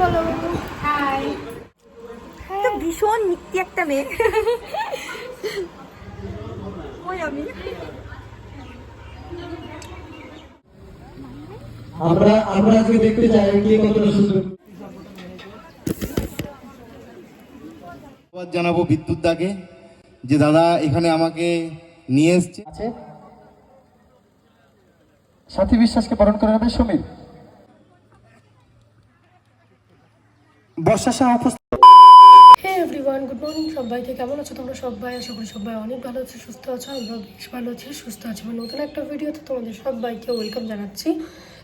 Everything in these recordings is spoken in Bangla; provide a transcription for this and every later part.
বলো। হাই তো ভীষণ মিষ্টি একটা মেয়ে। ওই আমি? আমরা আমরা আজকে দেখতে চাই কে কতটা সুন্দর। জানাব বিদ্যুৎ দাকে যে দাদা এখানে আমাকে নিয়ে এসছে। সাথী বিশ্বাসকে বরণ করে নেবে সমীর। বর্ষা শাহ উপস্থিত। গুড মর্নিং সবাইকে কেমন আছো তোমরা সবাই? আশা করি সবাই অনেক ভালো আছো, সুস্থ আছো আমরা বেশ ভালো আছি, সুস্থ আছি। আমার নতুন একটা ভিডিওতে তোমাদের সবাইকে ওয়েলকাম জানাচ্ছি।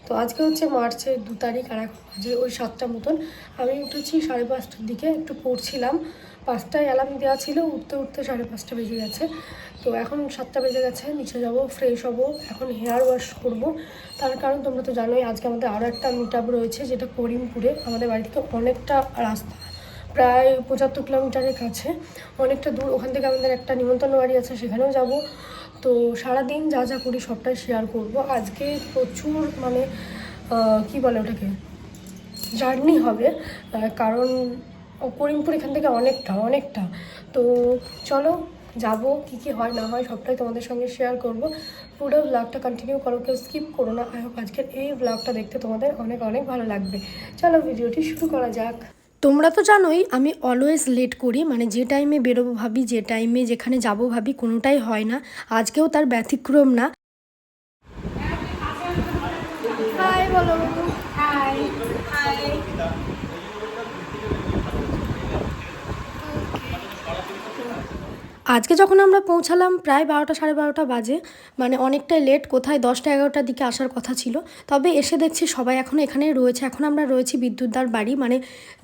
তো আজকে হচ্ছে মার্চের দু তারিখ, আর এখন বাজে ওই সাতটা মতন। আমি উঠেছি সাড়ে পাঁচটার দিকে, একটু পড়ছিলাম। পাঁচটায় অ্যালার্ম দেওয়া ছিল, উঠতে উঠতে সাড়ে পাঁচটা বেজে গেছে। তো এখন সাতটা বেজে গেছে, নিচে যাব ফ্রেশ হব, এখন হেয়ার ওয়াশ করব। তার কারণ তোমরা তো জানোই, আজকে আমাদের আরও একটা মিট রয়েছে, যেটা করিমপুরে। আমাদের বাড়ি থেকে অনেকটা রাস্তা, প্রায় পঁচাত্তর কিলোমিটারের কাছে। অনেকটা দূর, ওখান থেকে আমাদের একটা নিমন্ত্রণ বাড়ি আছে, সেখানেও যাব। তো সারাদিন যা যা করি, সবটাই শেয়ার করব। আজকে প্রচুর মানে কি বলে ওটাকে? জার্নি হবে। কারণ করিমপুর এখান থেকে অনেকটা অনেকটা। তো চলো যাব কি কি হয় না হয় সবটাই তোমাদের সঙ্গে শেয়ার করব। পুরো ব্লগটা কন্টিনিউ করো কেউ স্কিপ করো না। আই হোপ আজকের এই ব্লগটা দেখতে তোমাদের অনেক অনেক ভালো লাগবে। চলো ভিডিওটি শুরু করা যাক। তোমরা তো জানোই আমি অলওয়েজ লেট করি মানে যে টাইমে বেরোবো ভাবি যে টাইমে যেখানে যাব ভাবি কোনোটাই হয় না। আজকেও তার ব্যতিক্রম না। হাই বলো। হাই হাই আজকে যখন আমরা পৌঁছালাম প্রায় বারোটা, সাড়ে বারোটা বাজে মানে অনেকটাই লেট কোথায় দশটা, এগারোটার দিকে আসার কথা ছিল, তবে এসে দেখছি সবাই এখন এখানেই রয়েছে। এখন আমরা রয়েছি বিদ্যুৎদার বাড়ি মানে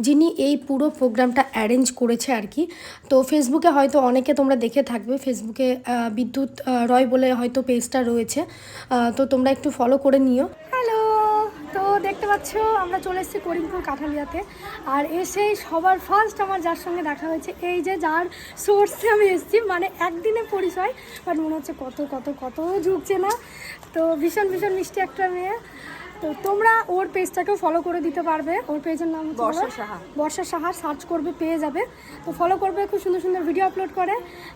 যিনি এই পুরো প্রোগ্রামটা অ্যারেঞ্জ করেছে আর কি তো ফেসবুকে হয়তো অনেকে তোমরা দেখে থাকবে ফেসবুকে বিদ্যুৎ রয় বলে হয়তো পেজটা রয়েছে। তো তোমরা একটু ফলো করে নিও। দেখতে পাচ্ছ আমরা চলে এসেছি করিমপুর কাঠালিয়াতে আর এসেই সবার ফার্স্ট আমার যার সঙ্গে দেখা হয়েছে এই যে যার সোর্সে আমি এসেছি মানে একদিনে পরিচয় বাট মনে হচ্ছে কত কত কত ঝুঁকছে না তো ভীষণ ভীষণ মিষ্টি একটা মেয়ে তো তোমরা ওর পেজটাকেও ফলো করে দিতে পারবে ওর পেজের নাম বর্ষা? সাহা। বর্ষা সাহা সার্চ করবে পেয়ে যাবে তো ফলো করবে খুব সুন্দর সুন্দর ভিডিও আপলোড করে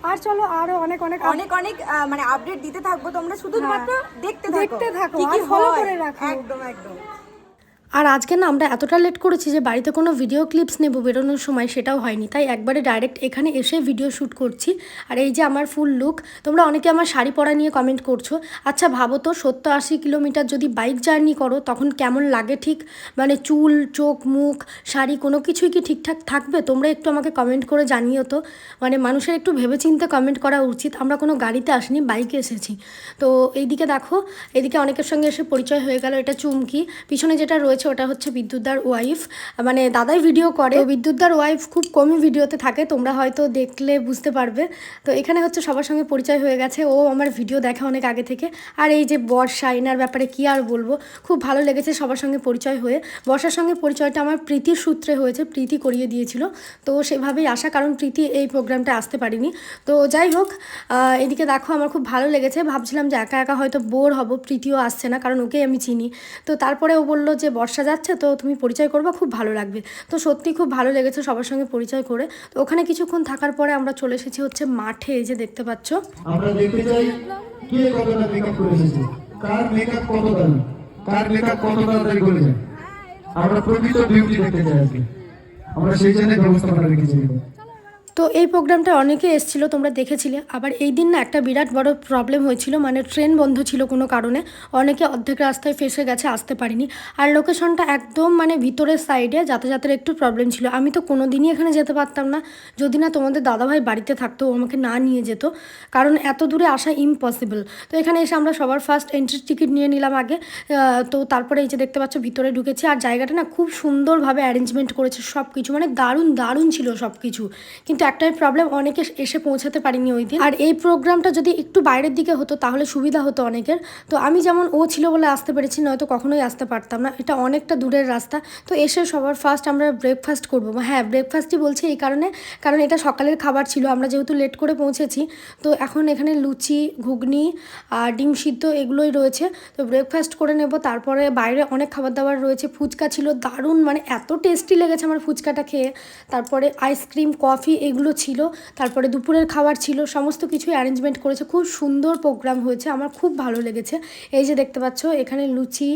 আর চলো আরও অনেক অনেক অনেক অনেক মানে আপডেট দিতে থাকব তোমরা শুধুমাত্র দেখতে হ্যাঁ। দেখতে থাকো, কি কি আর follow করে রাখো। একদম একদম আর আজকে না আমরা এতটা লেট করেছি যে বাড়িতে কোনো ভিডিও ক্লিপস নেব বেরোনোর সময় সেটাও হয়নি। তাই একবারে ডাইরেক্ট এখানে এসে ভিডিও শ্যুট করছি। আর এই যে আমার ফুল লুক তোমরা অনেকে আমার শাড়ি পরা নিয়ে কমেন্ট করছ। আচ্ছা ভাবো তো, সত্তর আশি কিলোমিটার যদি বাইক জার্নি করো, তখন কেমন লাগে ঠিক? মানে চুল, চোখ, মুখ, শাড়ি কোনো কিছুই কি ঠিকঠাক থাকবে? তোমরা একটু আমাকে কমেন্ট করে জানিও তো। মানে মানুষের একটু ভেবেচিন্তে কমেন্ট করা উচিত। আমরা কোনো গাড়িতে আসিনি বাইকে এসেছি। তো এইদিকে দেখো এদিকে অনেকের সঙ্গে এসে পরিচয় হয়ে গেল। এটা চুমকি। পিছনে যেটা রয়েছে ওটা হচ্ছে বিদ্যুৎদার ওয়াইফ। মানে দাদাই ভিডিও করে। বিদ্যুৎদার ওয়াইফ খুব কমই ভিডিওতে থাকে, তোমরা হয়তো দেখলে বুঝতে পারবে। তো এখানে হচ্ছে সবার সঙ্গে পরিচয় হয়ে গেছে। ও আমার ভিডিও দেখা অনেক আগে থেকে। আর এই যে বর্ষা, এনার ব্যাপারে কি আর বলব? খুব ভালো লেগেছে সবার সঙ্গে পরিচয় হয়ে। বর্ষার সঙ্গে পরিচয়টা আমার প্রীতির সূত্রে হয়েছে, প্রীতি করিয়ে দিয়েছিল। তো সেভাবেই আসা কারণ প্রীতি এই প্রোগ্রামটা আসতে পারিনি। তো যাই হোক এদিকে দেখো, আমার খুব ভালো লেগেছে। ভাবছিলাম যে একা একা হয়তো বোর হব, প্রীতিও আসছে না, কারণ ওকেই আমি চিনি। তো তারপরে ও বলল যে বর্ষা যাচ্ছে, তো তুমি পরিচয় করবে, খুব ভালো লাগবে। তো সত্যি খুব ভালো লেগেছে সবার সঙ্গে পরিচয় করে। তো ওখানে কিছুক্ষণ থাকার পরে আমরা চলে এসেছি হচ্ছে মাঠে, এই যে দেখতে পাচ্ছ। আমরা দেখতে চাই কে মেকআপ করে এসেছে। কার মেকআপ কত কার মেকআপ কত করে আমরা প্রকৃত বিউটি দেখতে চাই আমরা সেই জন্য ব্যবস্থাপনা রেখেছি। তো এই প্রোগ্রামটা অনেকে এসেছিল, তোমরা দেখেছিলে। আবার এই দিন না একটা বিরাট বড় প্রবলেম হয়েছিল মানে ট্রেন বন্ধ ছিল কোনো কারণে। অনেকে অর্ধেক রাস্তায় ফেসে গেছে, আসতে পারিনি। আর লোকেশনটা একদম মানে ভিতরের সাইডে যাতায়াতের একটু প্রবলেম ছিল। আমি তো কোনো দিনই এখানে যেতে পারতাম না। যদি না তোমাদের দাদাভাই বাড়িতে থাকতো আমাকে না নিয়ে যেত। কারণ এত দূরে আসা ইম্পসিবল তো এখানে এসে আমরা সবার ফার্স্ট এন্ট্রি টিকিট নিয়ে নিলাম আগে। তো তারপরে এই যে দেখতে পাচ্ছ, ভিতরে ঢুকেছি। আর জায়গাটা না খুব সুন্দরভাবে অ্যারেঞ্জমেন্ট করেছে সব কিছু মানে দারুণ দারুণ ছিল সব কিছু কিন্তু একটাই প্রবলেম অনেকে এসে পৌঁছাতে পারিনি ওই দিন। আর এই প্রোগ্রামটা যদি একটু বাইরের দিকে হতো, তাহলে সুবিধা হতো অনেকের। তো আমি যেমন, ও ছিল বলে আসতে পেরেছি, নয়তো কখনোই আসতে পারতাম না। এটা অনেকটা দূরের রাস্তা। তো এসে সবার ফার্স্ট আমরা ব্রেকফাস্ট করব। হ্যাঁ ব্রেকফাস্টই বলছি এই কারণে, কারণ এটা সকালের খাবার ছিল। আমরা যেহেতু লেট করে পৌঁছেছি, তো এখন এখানে লুচি, ঘুগনি আর ডিম সিদ্ধ এগুলোই রয়েছে। তো ব্রেকফাস্ট করে নেব। তারপরে বাইরে অনেক খাবার দাবার রয়েছে। ফুচকা ছিল দারুণ মানে এত টেস্টি লেগেছে আমার ফুচকাটা খেয়ে। তারপরে আইসক্রিম কফি এগুলো ছিল। তারপরে দুপুরের খাবার ছিল, সমস্ত কিছু অ্যারেঞ্জমেন্ট করেছে। খুব সুন্দর প্রোগ্রাম হয়েছে, আমার খুব ভালো লেগেছে। এই যে দেখতে পাচ্ছ, এখানে লুচি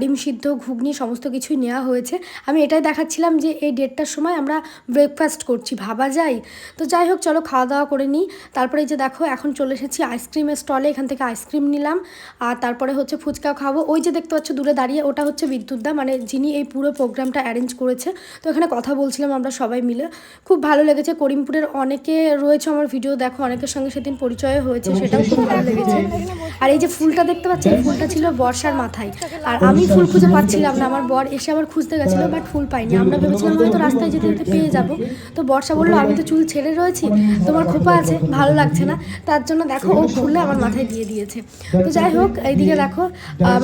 ডিম সিদ্ধ, ঘুগনি সমস্ত কিছুই নেওয়া হয়েছে। আমি এটাই দেখাচ্ছিলাম যে এই ডেটটার সময় আমরা ব্রেকফাস্ট করছি, ভাবা যায়? তো যাই হোক, চলো খাওয়া দাওয়া করে নিই। তারপরে এই যে দেখো, এখন চলে এসেছি আইসক্রিমের স্টলে এখান থেকে আইসক্রিম নিলাম। আর তারপরে হচ্ছে ফুচকা খাব। ওই যে দেখতে পাচ্ছ, দূরে দাঁড়িয়ে ওটা হচ্ছে বিদ্যুৎদা মানে যিনি এই পুরো প্রোগ্রামটা অ্যারেঞ্জ করেছে। তো এখানে কথা বলছিলাম আমরা সবাই মিলে। খুব ভালো লেগেছে করিমপুরের অনেকে রয়েছে আমার ভিডিও দেখো অনেকের সঙ্গে সেদিন পরিচয় হয়েছে সেটাও খুব ভালো লেগেছে। আর এই যে ফুলটা দেখতে পাচ্ছি ফুলটা ছিল বর্ষার মাথায়। আর আমি ফুল খুঁজে পাচ্ছিলাম না আমার বর এসে আবার খুঁজতে গেছিল বাট ফুল পাইনি। আমরা ভেবেছিলাম হয়তো রাস্তায় যেতে যেতে পেয়ে যাব। তো বর্ষা বলল আমি তো চুল ছেড়ে রয়েছি তোমার খোপা আছে ভালো লাগছে না। তার জন্য দেখো ও ফুললে আমার মাথায় দিয়ে দিয়েছে। তো যাই হোক এইদিকে দেখো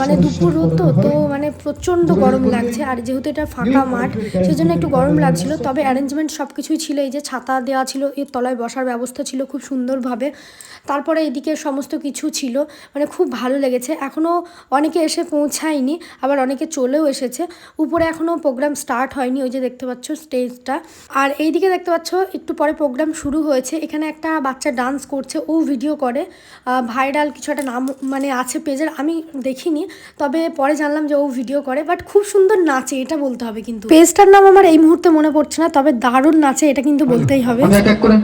মানে দুপুর রোদ তো তো মানে প্রচণ্ড গরম লাগছে। আর যেহেতু এটা ফাঁকা মাঠ সেই জন্য একটু গরম লাগছিল। তবে অ্যারেঞ্জমেন্ট সব কিছুই ছিল এই যে ছাতা দেওয়া ছিল এর তলায় বসার ব্যবস্থা ছিল খুব সুন্দরভাবে। তারপরে এদিকে সমস্ত কিছু ছিল মানে খুব ভালো লেগেছে। এখনও অনেকে এসে পৌঁছায়নি আবার অনেকে চলেও এসেছে। উপরে এখনও প্রোগ্রাম স্টার্ট হয়নি ওই যে দেখতে পাচ্ছ স্টেজটা আর এইদিকে দেখতে পাচ্ছ একটু পরে প্রোগ্রাম শুরু হয়েছে। এখানে একটা বাচ্চা ডান্স করছে ও ভিডিও করে। ভাইরাল কিছু একটা নাম মানে আছে পেজের আমি দেখিনি। তবে পরে জানলাম যে ও ভিডিও করে বাট খুব সুন্দর নাচে এটা বলতে হবে কিন্তু। পেজটার নাম আমার এই মুহূর্তে মনে পড়ছে না তবে দারুণ নাচে এটা কিন্তু বলতেই হবে। আমি এক এক করে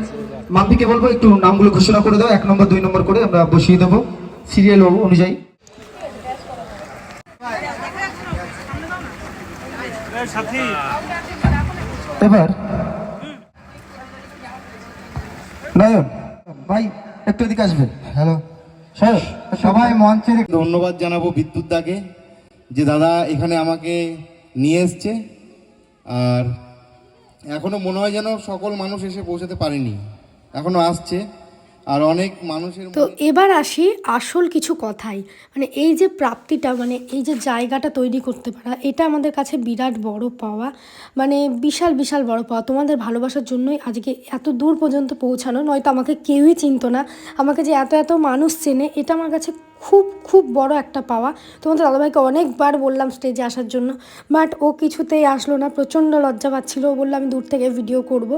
মাম্পিকে বলব একটু নামগুলো ঘোষণা করে দাও এক নম্বর দুই নম্বর করে আমরা বসিয়ে দেবো সিরিয়াল অনুযায়ী। এবার নয়ন ভাই একটু এদিকে আসবেন। হ্যালো স্যার সবাই মঞ্চের ধন্যবাদ জানাব বিদ্যুৎ দাকে যে দাদা এখানে আমাকে নিয়ে এসছে আর এখনও মনে হয় যেন সকল মানুষ এসে পৌঁছাতে পারেনি। এখনও আসছে। আর অনেক মানুষের তো এবার আসি আসল কিছু কথাই মানে এই যে প্রাপ্তিটা মানে এই যে জায়গাটা তৈরি করতে পারা, এটা আমাদের কাছে বিরাট বড় পাওয়া। মানে বিশাল বিশাল বড় পাওয়া। তোমাদের ভালোবাসার জন্যই আজকে এত দূর পর্যন্ত পৌঁছানো, নয়তো আমাকে কেউই চিনতো না। আমাকে যে এত এত মানুষ চেনে, এটা আমার কাছে খুব খুব বড় একটা পাওয়া। তোমাদের দাদাভাইকে অনেকবার বললাম স্টেজে আসার জন্য বাট ও কিছুতেই আসলো না, প্রচণ্ড লজ্জা পাচ্ছিল। ও বলল, আমি দূর থেকে ভিডিও করব।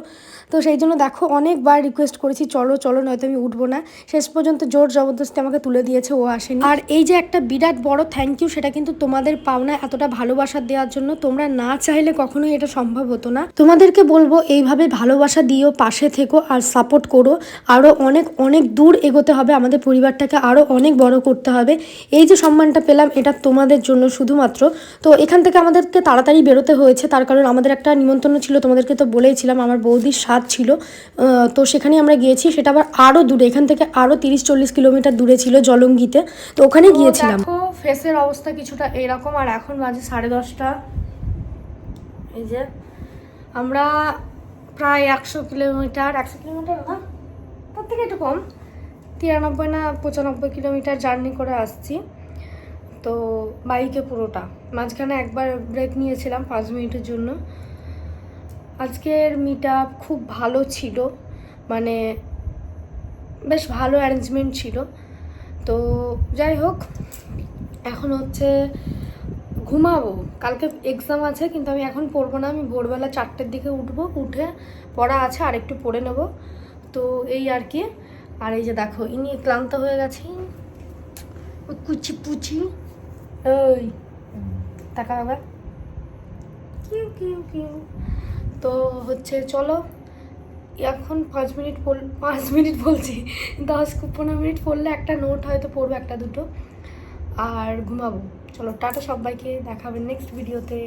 তো সেই জন্য দেখো, অনেকবার রিকোয়েস্ট করেছি, চলো চলো, নয়তো আমি উঠবো না। শেষ পর্যন্ত জোর জবরদস্তি আমাকে তুলে দিয়েছে, ও আসেনি। আর এই যে একটা বিরাট বড় থ্যাংক ইউ সেটা কিন্তু তোমাদের পাওনা এতটা ভালোবাসা দেওয়ার জন্য তোমরা না চাইলে কখনোই এটা সম্ভব হতো না। তোমাদেরকে বলব, এইভাবে ভালোবাসা দিও পাশে থেকো আর সাপোর্ট করো। আরও অনেক অনেক দূর এগোতে হবে আমাদের পরিবারটাকে আরও অনেক বড় হবে। এই যে সম্মানটা পেলাম এটা তোমাদের জন্য শুধুমাত্র। তো এখান থেকে আমাদেরকে তাড়াতাড়ি বেরোতে হয়েছে তার কারণ আমাদের একটা নিমন্ত্রণ ছিল তোমাদেরকে তো বলেইছিলাম আমার বৌদির স্বাদ ছিল। তো সেখানে আমরা গিয়েছি সেটা আবার আরও দূরে এখান থেকে আরও তিরিশ চল্লিশ কিলোমিটার দূরে ছিল জলঙ্গিতে। তো ওখানে গিয়েছিলাম। ফেসের অবস্থা কিছুটা এরকম আর এখন বাজে সাড়ে দশটা। এই যে আমরা প্রায় একশো কিলোমিটার একশো কিলোমিটার না? তার থেকে একটু কম। তিরানব্বই না পঁচানব্বই কিলোমিটার জার্নি করে আসছি। তো বাইকে পুরোটা। মাঝখানে একবার ব্রেক নিয়েছিলাম পাঁচ মিনিটের জন্য। আজকের মিট খুব ভালো ছিল। মানে বেশ ভালো অ্যারেঞ্জমেন্ট ছিল। তো যাই হোক, এখন হচ্ছে ঘুমাবো। কালকে এক্সাম আছে, কিন্তু আমি এখন পড়ব না। আমি ভোরবেলা চারটের দিকে উঠবো। উঠে পড়া আছে আর একটু পড়ে নেব। তো এই আর কি। আর এই যে দেখো, ইনি ক্লান্ত হয়ে গেছে। কুচি পুচি। ওই টাকা হবে কিউ কিউ কিউ। তো হচ্ছে, চলো, এখন পাঁচ মিনিট পড়, পাঁচ মিনিট বলছি, দশ, পনেরো মিনিট পড়লে একটা নোট হয়তো পড়ব, একটা দুটো। আর ঘুমাবো। চলো, টাটা সবাইকে দেখাবেন নেক্সট ভিডিওতে